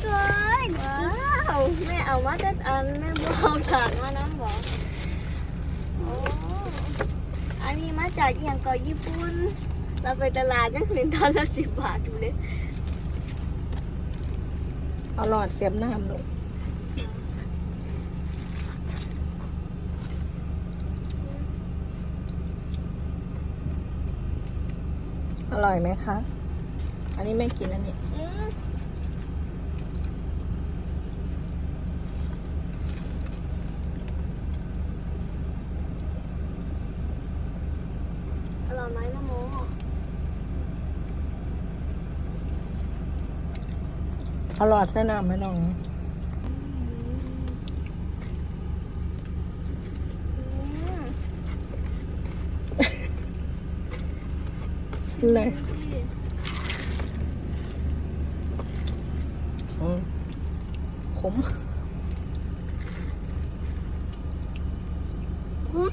เกินว้าวแม่เอามาแต่อันแม่บัวเอาถาดมานะบอกโอ้อันนี้มาจากอหย่างเกาะญี่ปุ่น เราไปตลาดยังเห็นตอนละสิบบาทอยู่เลยเอาหลอดเสียบน้ำหนูอร่อยไหมคะ อันนี้ไม่กินอันนี้ อืมอร่อยไหมน้องโมเอาหลอดใส่น้ำไหมน้องเลยอืมขมคุ้ม